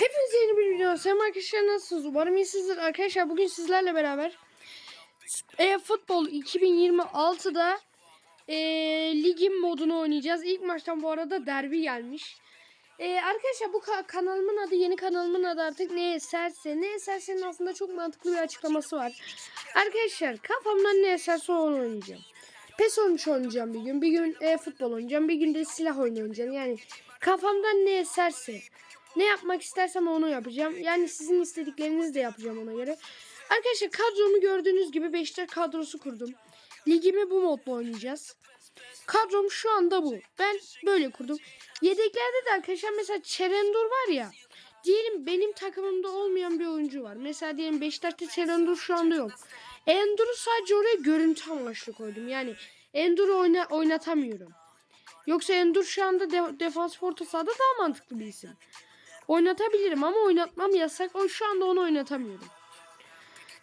Hepinize yeni bir video. Selam arkadaşlar nasılsınız? Umarım iyisinizdir. Arkadaşlar bugün sizlerle beraber e futbol 2026'da e, ligin modunu oynayacağız. İlk maçtan bu arada derbi gelmiş. E, arkadaşlar bu ka- kanalımın adı yeni kanalımın adı artık ne eserse. Ne esersenin aslında çok mantıklı bir açıklaması var. Arkadaşlar kafamdan ne eserse onu oynayacağım. PES 13 oynayacağım bir gün. Bir gün e, futbol oynayacağım. Bir gün de silah oynayacağım. Yani kafamdan ne eserse. Ne yapmak istersem onu yapacağım. Yani sizin istediklerinizi de yapacağım ona göre. Arkadaşlar kadromu gördüğünüz gibi Beşiktaş kadrosu kurdum. Ligimi bu modla oynayacağız. Kadrom şu anda bu. Ben böyle kurdum. Yedeklerde de arkadaşlar mesela Çerendur var ya. Diyelim benim takımımda olmayan bir oyuncu var. Mesela diyelim Beşiktaş'ta Çerendur şu anda yok. Endur'u sadece oraya görüntü amaçlı koydum. Yani Endur'u oyna oynatamıyorum. Yoksa Endur şu anda de- defans forta sahada daha mantıklı bir isim. Oynatabilirim ama oynatmam yasak. O şu anda onu oynatamıyorum.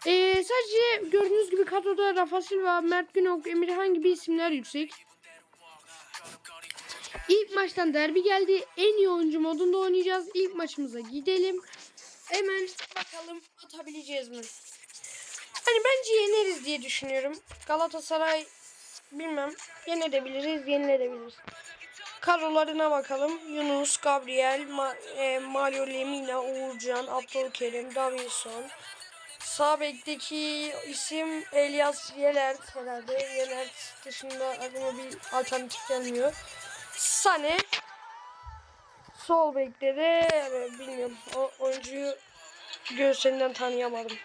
Ee, sadece gördüğünüz gibi kadroda Rafa Silva, Mert Günok, Emirhan gibi isimler yüksek. İlk maçtan derbi geldi. En iyi oyuncu modunda oynayacağız. İlk maçımıza gidelim. Hemen bakalım atabileceğiz mi? Hani bence yeneriz diye düşünüyorum. Galatasaray bilmem yenebiliriz, yenilebiliriz. Kadrolarına bakalım. Yunus, Gabriel, Ma- e, Mario Lemina, Uğurcan, Abdülkerim, Davinson. Sağ bekteki isim Elias Yelert herhalde. Yelert dışında aklıma bir alternatif gelmiyor. Sane. Sol bekte de e, bilmiyorum. O oyuncuyu görselinden tanıyamadım.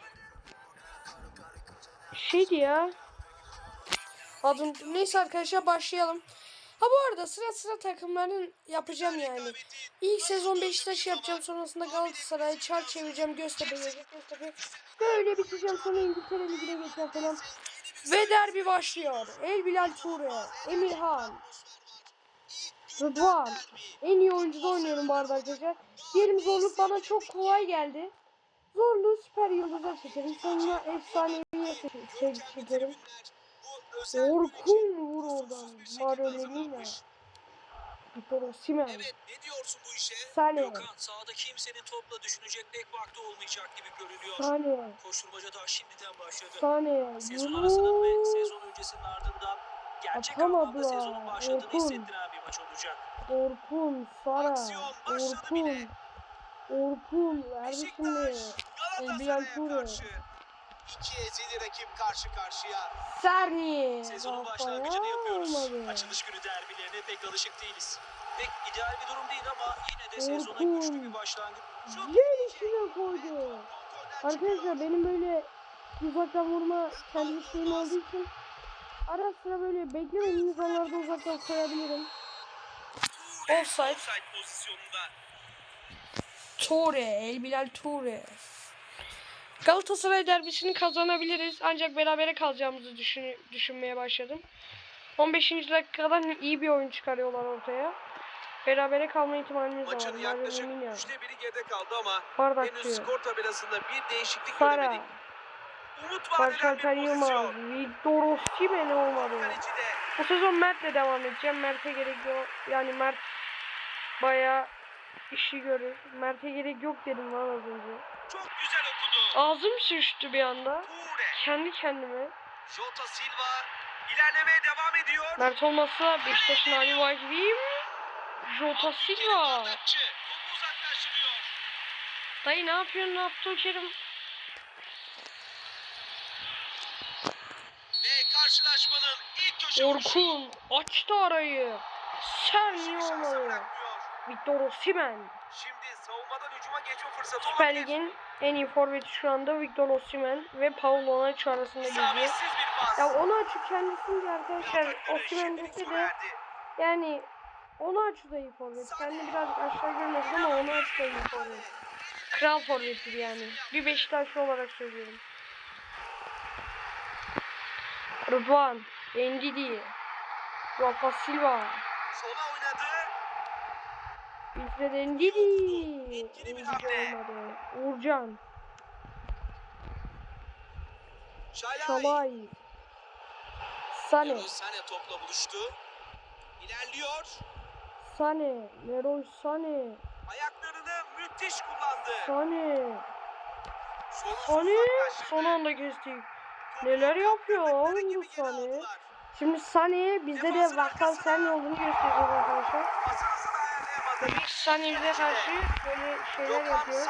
Şeydi ya. Adım neyse arkadaşlar başlayalım. Ha bu arada sıra sıra takımların yapacağım yani. İlk sezon Beşiktaş yapacağım sonrasında Galatasaray çar çevireceğim Göztepe Göztepe. Böyle biteceğim sonra İngiltere Ligi'ne geçeceğim falan. Ve derbi başlıyor. El Bilal Ture, Emirhan, Rıdvan. En iyi oyuncuda oynuyorum bu arada arkadaşlar. Diyelim zorluk bana çok kolay geldi. Zorluğu süper yıldıza efsaneviye se- se- seçerim. Orkun vur oradan. Mario Lemina. Victor Osimhen. Evet ne diyorsun bu işe? Sane. Gökhan sahada kimsenin topla düşünecek pek vakti olmayacak gibi görünüyor. Sane. Koşturmaca daha şimdiden başladı. Sane. Sezon arasının ve sezon öncesinin ardından gerçek Atamadı anlamda sezonun ha, başladığını Orkun. hissettiren bir maç olacak. Orkun. Sara. Orkun. bile. Orkun. Verdi şimdi. Beşiktaş Galatasaray'a karşı. İki ezeli rakip karşı karşıya. Serni. Sezonun başlangıcını yapıyoruz. olmadı. Açılış günü derbilerine pek alışık değiliz. Pek ideal bir durum değil ama yine de sezona güçlü bir başlangıç. Şut Gelişine koydu. kontrolden Arkadaşlar benim böyle uzaktan vurma kendi şeyim olduğu için ara sıra böyle beklemediğiniz anlarda uzaktan koyabilirim. Offside. Offside pozisyonunda. Ture, El Bilal Ture. Galatasaray derbisini kazanabiliriz ancak berabere kalacağımızı düşün, düşünmeye başladım. 15. dakikadan iyi bir oyun çıkarıyorlar ortaya. Berabere kalma ihtimalimiz var. Maçın yaklaşık üçte biri geride kaldı ama Bardakçı, henüz skor tabelasında bir değişiklik Sara, göremedik. Umut bir Yılmaz. Victor Osimhen olmadı. Bu sezon Mert'le devam edeceğim. Mert'e gerek yok. Yani Mert bayağı işi görür. Mert'e gerek yok dedim lan az önce. çok güzel. Ağzım şişti bir anda. Kendi kendime. Jota Silva ilerlemeye devam ediyor. Mert olmazsa Beşiktaş'ın hali vay gibiyim. Jota Silva. Dayı ne yapıyorsun? Ne yaptın Kerim? Ve karşılaşmanın ilk köşe vuruşu. Orkun açtı arayı. Sen niye bırakmıyor. Victor Osimhen. Şimdi savunmadan hücuma geçme fırsatı Süper olabilir. Lig'in en iyi forveti şu anda Victor Osimhen ve Paul Onaçu arasında pas. Ya onu açık kendisinde Bir arkadaşlar göre Osimhen dese de yani onu açı da iyi forvet. Kendi birazcık aşağı görmesin ama onu açı da iyi forvet. Kral forvettir yani. Bir Beşiktaşlı olarak söylüyorum. Rıdvan, Endidi, Rafa Silva, Sola bir Endidi hamle. olmadı. Uğurcan, Şalay. Sane, Sané topla buluştu. İlerliyor. Sane, Leroy Sane, Ayaklarını müthiş kullandı. Sane. Sane. Son anda kestik. Neler yapıyor oğlum bu Sane? Şimdi Sane bizde de Vakkan Sen olduğunu göstereceğiz arkadaşlar. Sane bize karşı böyle şeyler yapıyor.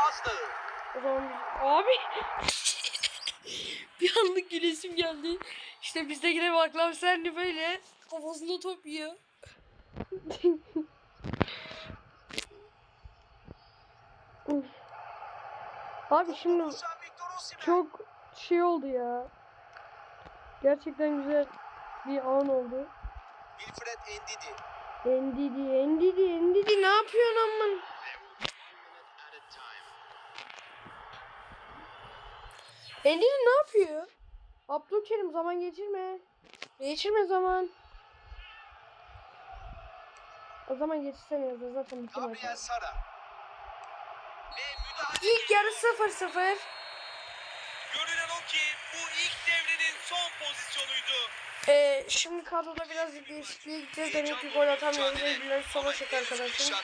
O zaman biz... Abi. bir anlık gülesim geldi. İşte bizde yine Vakkan Sen'li böyle kafasında top yiyor. Abi şimdi çok şey oldu ya. Gerçekten güzel bir an oldu. Wilfred Endidi. Endidi, Endidi, Endidi ne yapıyorsun amın? Endidi ne yapıyor? Abdülkerim zaman geçirme. Geçirme zaman. O zaman geçirseniz de zaten bitti maç. Gabriel Sara. Ve müdahale. İlk yarı 0-0. Görünen o ki bu ilk devrenin son pozisyonuydu. Ee, şimdi kadroda biraz değişikliğe gideceğiz. Demek ki gol atamıyoruz. Biraz sola çek arkadaşım.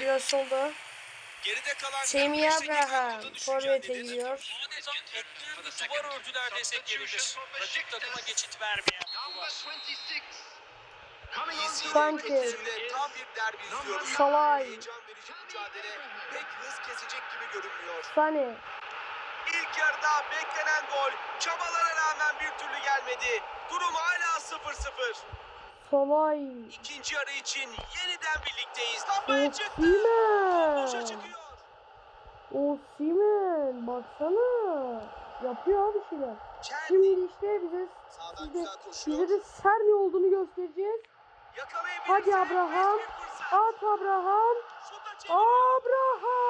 Biraz solda. Geride kalan Semih 45 Abraham dakika dış forvete gidiyor. Duvar ördüler desek yeridir. Rakip takıma geçit vermeyen izliyoruz. Salay. Heyecan verici mücadele pek hız kesecek gibi görünmüyor. Sane. İlk yarıda beklenen gol çabalara rağmen bir türlü gelmedi. Durum hala 0-0. Solay. İkinci yarı için yeniden birlikteyiz. Lambaya çıktı. Boşa çıkıyor. Osimen. Baksana. Yapıyor abi şeyler. Şimdi işte bize koşuyor. bize de Serni olduğunu göstereceğiz. Hadi Abraham. At Abraham. Abraham.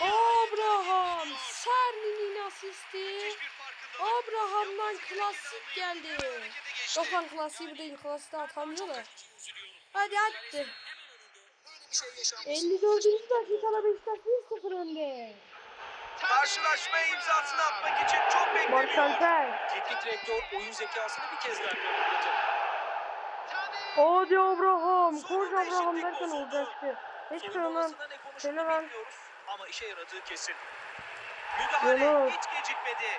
Abraham. Serni'nin asisti. Abraham'dan klasik geldi. Yok lan klasiği bu değil. Klasiği atamıyor da. Hadi attı. Şey yaşanmış. 54. dakikada Beşiktaş 1-0 önde. Karşılaşmaya imzasını atmak için çok bekleniyor. Teknik direktör oyun zekasını bir kez daha kanıtladı. Hadi Abraham. Koş Abraham derken olacaktı. Hiç Soyunma lan. Ama işe yaradığı kesin. Müdahale Yunus. hiç gecikmedi.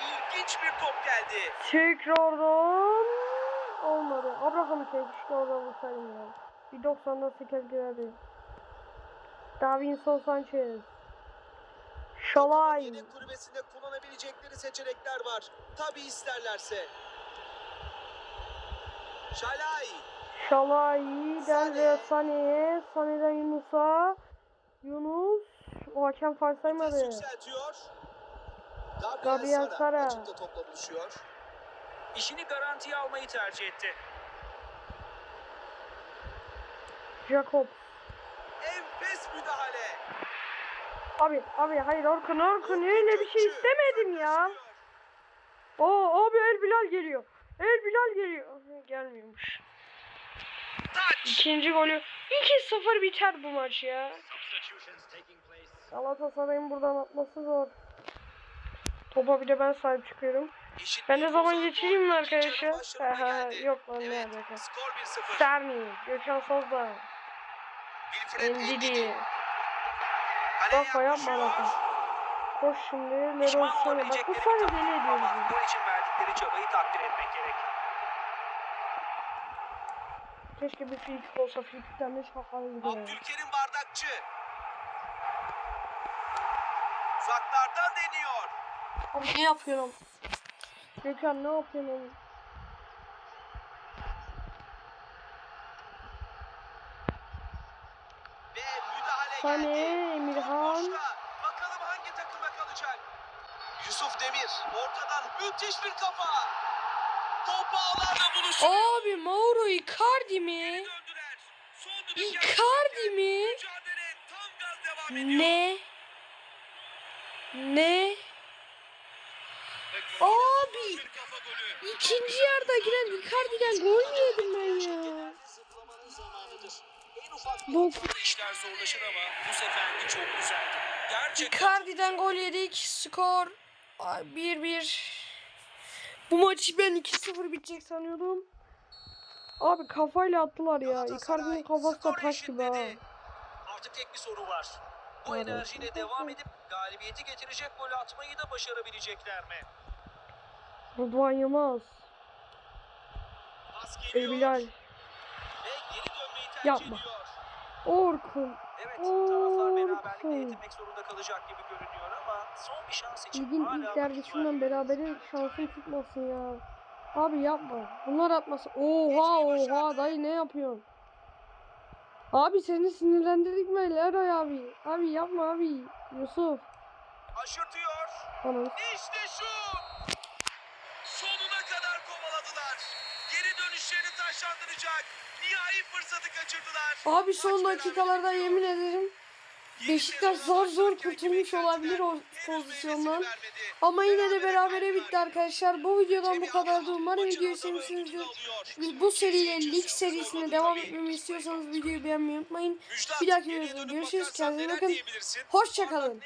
İlginç bir top geldi. Tekrardan olmadı. Abraham'ı keşke orada vursaydım ya. Bir 90'da 8 girerdi. Davinson Sanchez. Şalay. Yedek kulübesinde kullanabilecekleri seçenekler var. Tabi isterlerse. Şalay. Şalay. Delve Sane'ye. Sane'den Yunus'a. Yunus. O hakem Vites saymadı. Gabriel, Sara, topla buluşuyor. İşini garantiye almayı tercih etti. Jacob. Enfes müdahale. Abi abi hayır Orkun Orkun öyle bir şey istemedim ya. Oo abi El Bilal geliyor. El Bilal geliyor. Gelmiyormuş. İkinci golü 2-0 biter bu maç ya. Galatasaray'ın buradan atması zor. Topa bir de ben sahip çıkıyorum. İşin Ben de zaman geçireyim mi arkadaşlar? Yok lan ne Evet, alaka. skor 1-0. Serni, Gökhan Sazda. Endidi. Kafa yapma lan. Koş şimdi Leroy Sané. Bak bu Sané deli ediyor bizi. için verdikleri çabayı takdir etmek gerek. Keşke bir free kick olsa free kickten de şakalıydı ya. Abdülkerim Bardakçı. Uzaklardan deniyor. Abi ne yapıyorum? Gökhan ne yapıyorsun? Ve müdahale Sané, geldi. Emirhan. Top. Bakalım hangi takıma kalacak. Yusuf Demir ortadan müthiş bir kafa. Topu ağlarla buluşuyor. Abi Mauro Icardi mi? Icardi mi? Mücadele tam gaz devam ediyor. Ne? Ne? Abi ikinci yarıda giren Icardi'den gol mü yedim ben ya? Bu Icardi'den gol yedik. Skor 1-1. Bu maçı ben 2-0 bitecek sanıyordum. Abi kafayla attılar ya. Icardi'nin kafası da taş gibi ha. Artık tek bir soru var. Bu enerjiyle devam edip galibiyeti getirecek golü atmayı da başarabilecekler mi? Rıdvan Yılmaz. Pas geliyor. Bilal. Ve geri dönmeyi tercih Yapma. ediyor. Orkun. Evet taraflar beraberlikle yetinmek zorunda kalacak gibi görünüyor ama son bir şans için Ligin hala ilk var. berabere şansın tutmasın ya. Abi yapma. Bunlar atmasın. Oha oha dayı ne yapıyorsun? Abi seni sinirlendirdik mi Leroy abi? Abi yapma abi. Yusuf. Aşırtıyor. Bana İşte şut. Sonuna kadar kovaladılar. Geri dönüşlerini taşlandıracak. Nihai fırsatı kaçırdılar. Abi son dakikalarda yemin ederim Beşiktaş zor zor kurtulmuş olabilir o pozisyondan. Ama yine de Berabere bitti arkadaşlar. Bu videodan bu kadardı. Umarım videoyu sevmişsinizdir. alıyor. Bu seriyle lig serisine devam etmemi istiyorsanız videoyu beğenmeyi unutmayın. Bir dahaki videoda görüşürüz. Kendinize bakın. Hoşçakalın.